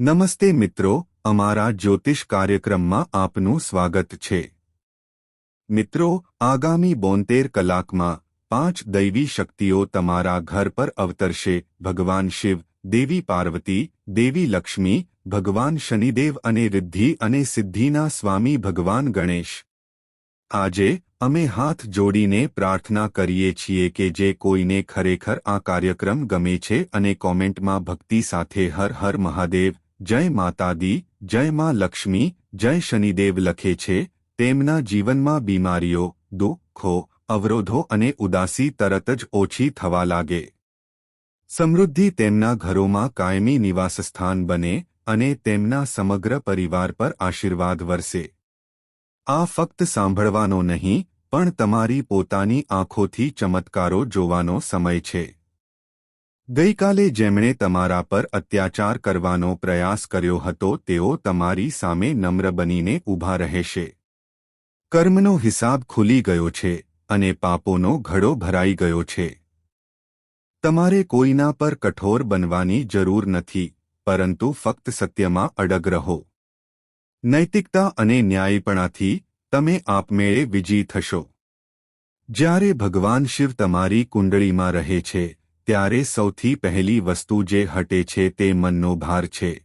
નમસ્તે મિત્રો, અમારા જ્યોતિષ કાર્યક્રમમાં આપનું સ્વાગત છે. મિત્રો, આગામી બોતેર કલાકમાં પાંચ દૈવી શક્તિઓ તમારા ઘર પર અવતરશે, ભગવાન શિવ, દેવી પાર્વતી, દેવી લક્ષ્મી, ભગવાન શનિદેવ અને રિદ્ધિ અને સિદ્ધિના સ્વામી ભગવાન ગણેશ. આજે, અમે હાથ જોડીને પ્રાર્થના કરીએ છીએ કે જે કોઈને ખરેખર આ કાર્યક્રમ ગમે છે અને કોમેન્ટમાં ભક્તિ સાથે હર હર મહાદેવ જય માતાદી, જય માં લક્ષ્મી, જય શનિદેવ લખે છે, તેમના જીવનમાં બીમારીઓ, દુઃખો, અવરોધો અને ઉદાસી તરત જ ઓછી થવા લાગે. સમૃદ્ધિ તેમના ઘરોમાં કાયમી નિવાસસ્થાન બને અને તેમના સમગ્ર પરિવાર પર આશીર્વાદ વરસે. આ ફક્ત સાંભળવાનો નહીં, પણ તમારી પોતાની આંખોથી ચમત્કારો જોવાનો સમય છે. ગઈકાલે જેમણે તમારા પર અત્યાચાર કરવાનો પ્રયાસ કર્યો હતો, તેઓ તમારી સામે નમ્ર બનીને ઊભા રહેશે. કર્મનો હિસાબ ખુલી ગયો છે અને પાપોનો ઘડો ભરાઈ ગયો છે. તમારે કોઈના પર કઠોર બનવાની જરૂર નથી, પરંતુ ફક્ત સત્યમાં અડગ રહો. નૈતિકતા અને ન્યાયીપણાથી તમે આપમેળે વિજયી થશો. જ્યારે ભગવાન શિવ તમારી કુંડળીમાં રહે છે ત્યારે સૌથી પહેલી વસ્તુ જે હટે છે તે મનનો ભાર છે.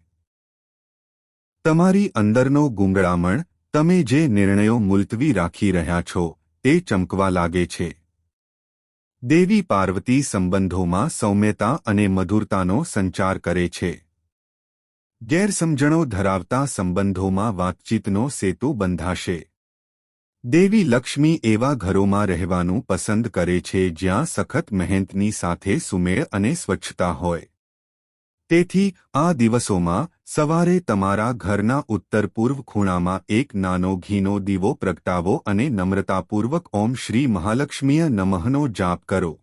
તમારી અંદરનો ગુંગળામણ, તમે જે નિર્ણયો મુલતવી રાખી રહ્યા છો, તે ચમકવા લાગે છે. દેવી પાર્વતી સંબંધોમાં સૌમ્યતા અને મધુરતાનો સંચાર કરે છે. ગેરસમજણો ધરાવતા સંબંધોમાં વાતચીતનો સેતુ બંધાશે. દેવી લક્ષ્મી એવા ઘરોમાં રહેવાનું પસંદ કરે છે જ્યાં સખત મહેનતની સાથે સુમેળ અને સ્વચ્છતા હોય. તેથી, આ દિવસોમાં સવારે તમારા ઘરના ઉત્તર પૂર્વ ખૂણામાં એક નાનો ઘીનો દીવો પ્રગટાવો અને નમ્રતાપૂર્વક ઓમ શ્રી મહાલક્ષ્મીય નમઃનો જાપ કરો.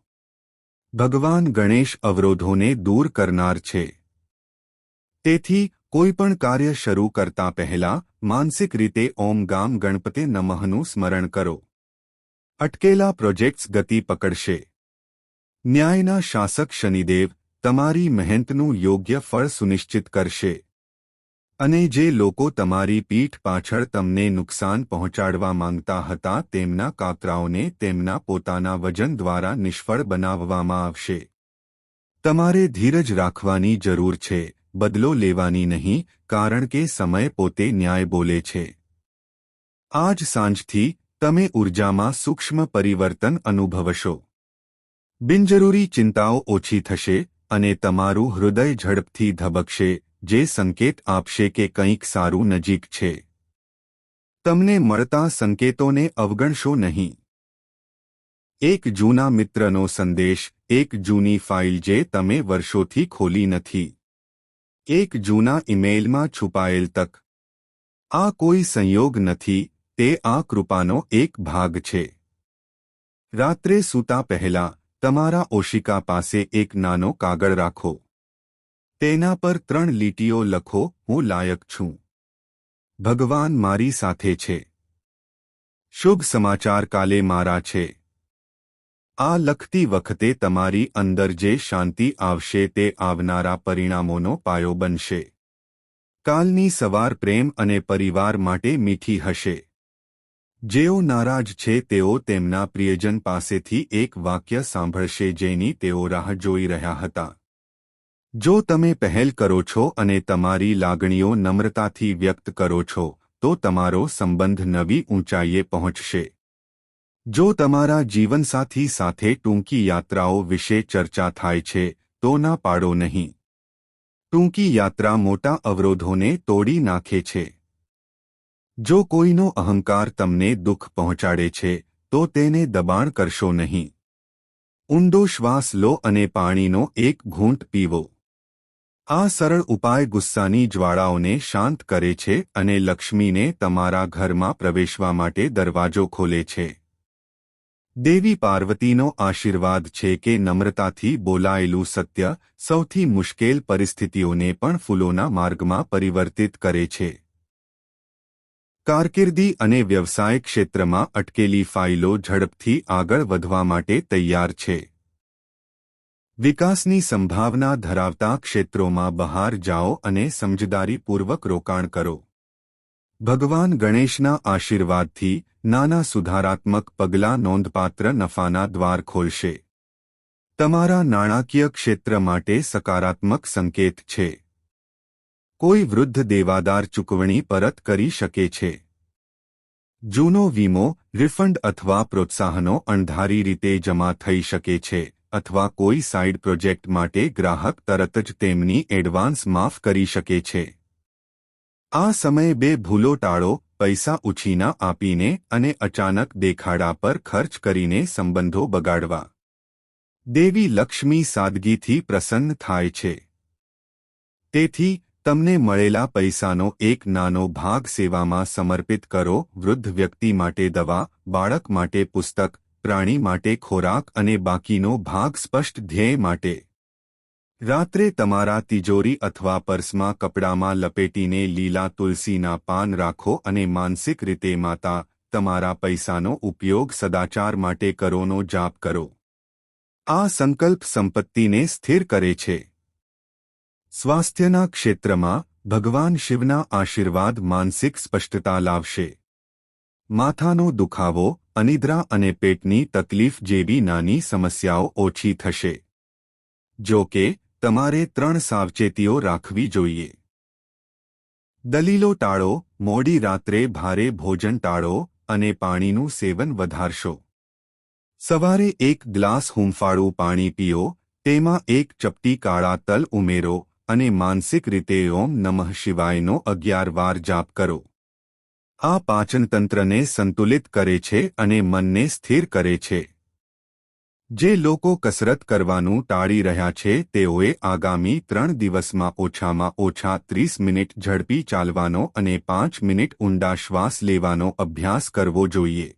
ભગવાન ગણેશ અવરોધોને દૂર કરનાર છે. તેથી કોઈપણ કાર્ય શરૂ કરતા પહેલા માનસિક રીતે ઓમ ગામ ગણપતે નમઃનું સ્મરણ કરો. અટકેલા પ્રોજેક્ટ્સ ગતિ પકડશે. ન્યાયના શાસક શનિદેવ તમારી મહેનતનું યોગ્ય ફળ સુનિશ્ચિત કરશે. અને જે લોકો તમારી પીઠ પાછળ તમને નુકસાન પહોંચાડવા માંગતા હતા તેમના કાતરાઓને તેમના પોતાના વજન દ્વારા નિષ્ફળ બનાવવામાં આવશે. તમારે ધીરજ રાખવાની જરૂર છે. બદલો લેવાની નહીં, કારણ કે સમય પોતે ન્યાય બોલે છે. આજ સાંજથી તમે ઉર્જામાં સૂક્ષ્મ પરિવર્તન અનુભવશો. બિનજરૂરી ચિંતાઓ ઓછી થશે અને તમારું હૃદય ઝડપથી ધબકશે, જે સંકેત આપશે કે કંઈક સારું નજીક છે. તમને મળતા સંકેતોને અવગણશો નહીં. એક જૂના મિત્રનો સંદેશ, એક જૂની ફાઇલ જે તમે વર્ષોથી ખોલી નથી. એક જૂના ઇમેઇલમાં છુપાયેલ તક. આ કોઈ સંયોગ નથી, તે આ કૃપાનો એક ભાગ છે. રાત્રે સૂતા પહેલા, તમારા ઓશિકા પાસે એક નાનો કાગળ રાખો. તેના પર ત્રણ લીટીઓ લખો, હું લાયક છું. ભગવાન મારી સાથે છે. શુભ સમાચાર કાલે મારા છે. આ લખતી વખતે તમારી અંદર જે શાંતિ આવશે તે આવનારા પરિણામોનો પાયો બનશે. કાલની સવાર પ્રેમ અને પરિવાર માટે મીઠી હશે. જેઓ નારાજ છે તેઓ તેમના પ્રિયજન પાસેથી એક વાક્ય સાંભળશે જેની તેઓ રાહ જોઈ રહ્યા હતા. જો તમે પહેલ કરો છો અને તમારી લાગણીઓ નમ્રતાથી વ્યક્ત કરો છો, તો તમારો સંબંધ નવી ઊંચાઈએ પહોંચશે. જો તમારા જીવનસાથી સાથે ટૂંકી યાત્રાઓ વિશે ચર્ચા થાય છે, તો ના પાડો નહીં. ટૂંકી યાત્રા મોટા અવરોધોને તોડી નાખે છે. જો કોઈનો અહંકાર તમને દુઃખ પહોંચાડે છે, તો તેને દબાણ કરશો નહીં. ઊંડો શ્વાસ લો અને પાણીનો એક ઘૂંટ પીવો. આ સરળ ઉપાય ગુસ્સાની જ્વાળાઓને શાંત કરે છે અને લક્ષ્મીને તમારા ઘરમાં પ્રવેશવા માટે દરવાજો ખોલે છે. દેવી પાર્વતીનો આશીર્વાદ છે કે નમ્રતાથી બોલાયેલું સત્ય સૌથી મુશ્કેલ પરિસ્થિતિઓને પણ ફૂલોના માર્ગમાં પરિવર્તિત કરે છે. કારકિર્દી અને વ્યવસાય ક્ષેત્રમાં અટકેલી ફાઇલો ઝડપથી આગળ વધવા માટે તૈયાર છે. વિકાસની સંભાવના ધરાવતા ક્ષેત્રોમાં બહાર જાઓ અને સમજદારીપૂર્વક રોકાણ કરો. ભગવાન ગણેશના આશીર્વાદથી નાના સુધારાત્મક પગલાં નોંધપાત્ર નફાના દ્વાર ખોલશે. તમારા નાણાકીય ક્ષેત્ર માટે સકારાત્મક સંકેત છે. કોઈ વૃદ્ધ દેવાદાર ચૂકવણી પરત કરી શકે છે. જૂનો વીમો, રિફંડ અથવા પ્રોત્સાહનો અણધારી રીતે જમા થઈ શકે છે અથવા કોઈ સાઇડ પ્રોજેક્ટ માટે ગ્રાહક તરત જ તેમની એડવાન્સ માફ કરી શકે છે. આ સમયે બે ભૂલો ટાળો, પૈસા ઉછીના આપીને અને અચાનક દેખાડા પર ખર્ચ કરીને સંબંધો બગાડવા. દેવી લક્ષ્મી સાદગીથી પ્રસન્ન થાય છે. તેથી, તમને મળેલા પૈસાનો એક નાનો ભાગ સેવામાં સમર્પિત કરો, વૃદ્ધ વ્યક્તિ માટે દવા, બાળક માટે પુસ્તક, પ્રાણી માટે ખોરાક અને બાકીનો ભાગ સ્પષ્ટ ધ્યેય માટે. રાત્રે તમારા તિજોરી અથવા પર્સમાં કપડામાં લપેટીને લીલા તુલસીના પાન રાખો અને માનસિક રીતે માતા, તમારા પૈસાનો ઉપયોગ સદાચાર માટે કરોનો જાપ કરો. આ સંકલ્પ સંપત્તિને સ્થિર કરે છે. સ્વાસ્થ્યના ક્ષેત્રમાં ભગવાન શિવના આશીર્વાદ માનસિક સ્પષ્ટતા લાવશે. માથાનો દુખાવો, અનિદ્રા અને પેટની તકલીફ જેવી નાની સમસ્યાઓ ઓછી થશે. જો કે તમારે ત્રણ સાવચેતીઓ રાખવી જોઈએ. દલીલો ટાળો, મોડી રાત્રે ભારે ભોજન ટાળો અને પાણીનું સેવન વધારશો. સવારે એક ગ્લાસ હૂંફાળું પાણી પીઓ, તેમાં એક ચપટી કાળા તલ ઉમેરો અને માનસિક રીતે ઓમ નમઃ શિવાયનો અગિયાર વાર જાપ કરો. આ પાચનતંત્રને સંતુલિત કરે છે અને મનને સ્થિર કરે છે. જે લોકો કસરત કરવાનું ટાળી રહ્યા છે, તેઓએ આગામી ત્રણ દિવસમાં ઓછામાં ઓછા ત્રીસ મિનિટ ઝડપી ચાલવાનો અને પાંચ મિનિટ ઊંડા શ્વાસ લેવાનો અભ્યાસ કરવો જોઈએ.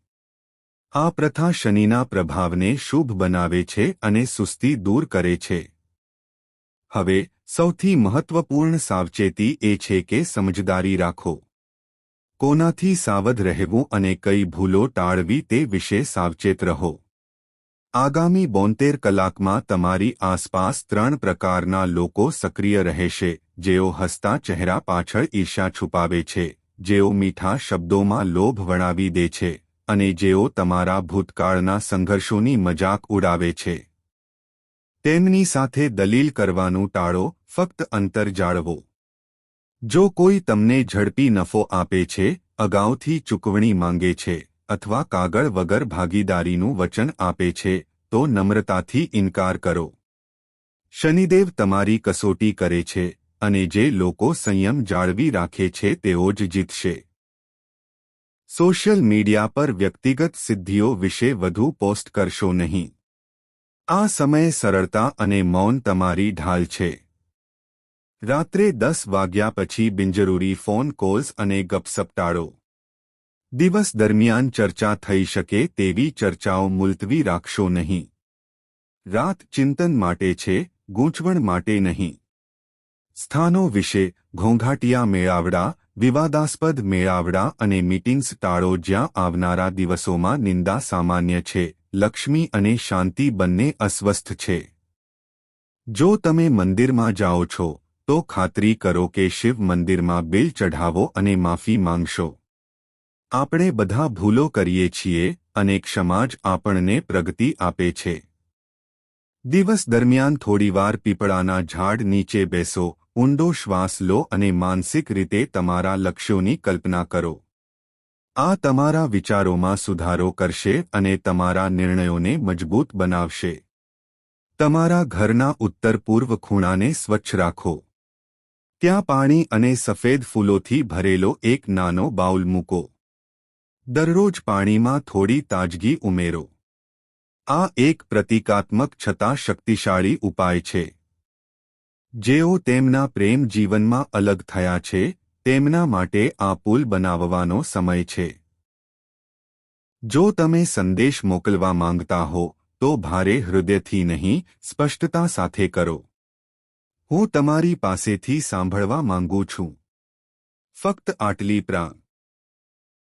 આ પ્રથા શનિના પ્રભાવને શુભ બનાવે છે અને સુસ્તી દૂર કરે છે. હવે, સૌથી મહત્વપૂર્ણ સાવચેતી એ છે કે સમજદારી રાખો. કોનાથી સાવધ રહેવું અને કઈ ભૂલો ટાળવી તે વિશે સાવચેત રહો. આગામી બોતેર કલાકમાં તમારી આસપાસ ત્રણ પ્રકારના લોકો સક્રિય રહેશે, જેઓ હસતા ચહેરા પાછળ ઈર્ષા છુપાવે છે, જેઓ મીઠા શબ્દોમાં લોભ વણાવી દે છે, અને જેઓ તમારા ભૂતકાળના સંઘર્ષોની મજાક ઉડાવે છે. તેમની સાથે દલીલ કરવાનું ટાળો, ફક્ત અંતર જાળવો. જો કોઈ તમને ઝડપી નફો આપે છે, અગાઉથી ચૂકવણી માંગે છે અથવા કાગળ વગર ભાગીદારીનું વચન આપે છે, તો નમ્રતાથી ઇનકાર કરો. શનિદેવ તમારી કસોટી કરે છે, અને જે લોકો સંયમ જાળવી રાખે છે તેઓ જ જીતશે. સોશિયલ મીડિયા પર વ્યક્તિગત સિદ્ધિઓ વિશે વધુ પોસ્ટ કરશો નહીં. આ સમયે સરળતા અને મૌન તમારી ઢાલ છે. રાત્રે દસ વાગ્યા પછી બિનજરૂરી ફોન કોલ્સ અને ગપસપ ટાળો. દિવસ દરમિયાન ચર્ચા થઈ શકે તેવી ચર્ચાઓ મુલતવી રાખશો નહીં. રાત ચિંતન માટે છે, ગૂંચવણ માટે નહીં. સ્થાનો વિશે ઘોંઘાટિયા મેળાવડા, વિવાદાસ્પદ મેળાવડા અને મીટિંગ્સ ટાળો જ્યાં આવનારા દિવસોમાં નિંદા સામાન્ય છે, લક્ષ્મી અને શાંતિ બંને અસ્વસ્થ છે. જો તમે મંદિરમાં જાઓ છો, તો ખાતરી કરો કે શિવ મંદિરમાં બિલ ચઢાવો અને માફી માંગશો. આપણે બધા ભૂલો કરીએ છીએ અને ક્ષમા જ આપણને પ્રગતિ આપે છે. દિવસ દરમિયાન થોડીવાર પીપળાના ઝાડ નીચે બેસો, ઊંડો શ્વાસ લો અને માનસિક રીતે તમારા લક્ષ્યોની કલ્પના કરો. આ તમારા વિચારોમાં સુધારો કરશે અને તમારા નિર્ણયોને મજબૂત બનાવશે. તમારા ઘરના ઉત્તર પૂર્વ ખૂણાને સ્વચ્છ રાખો. ત્યાં પાણી અને સફેદ ફૂલોથી ભરેલો એક નાનો બાઉલ મૂકો. દરરોજ પાણીમાં થોડી તાજગી ઉમેરો. આ એક પ્રતિકાત્મક છતાં શક્તિશાળી ઉપાય છે. જેઓ તેમના પ્રેમ જીવનમાં અલગ થયા છે, તેમના માટે આ પુલ બનાવવાનો સમય છે. જો તમે સંદેશ મોકલવા માંગતા હો, તો ભારે હૃદયથી નહીં, સ્પષ્ટતા સાથે કરો. હું તમારી પાસેથી સાંભળવા માંગુ છું. ફક્ત આટલી પ્રાણ.